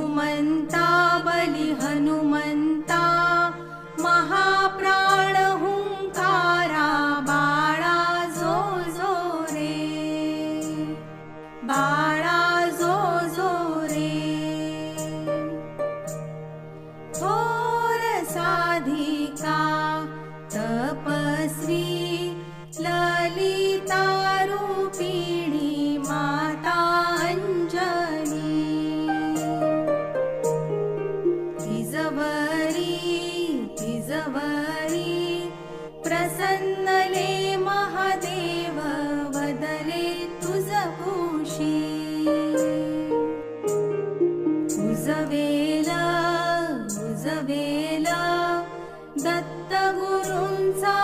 हनुमन्ता बलि हनुमन्ता महाप्राण हुंकारा बाळा जो जो रे। बा प्रसन्नले महादेव वदले तुझभूषी उजवेला उजवेला दत्तगुरूंचा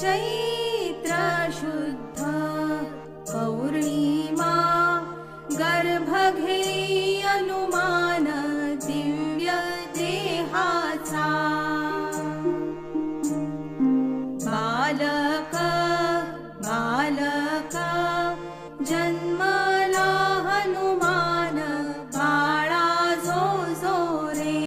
चैत्रशुद्धा पौर्णिमा गर्भगे अनुमान दिव्य देहाचा। बालक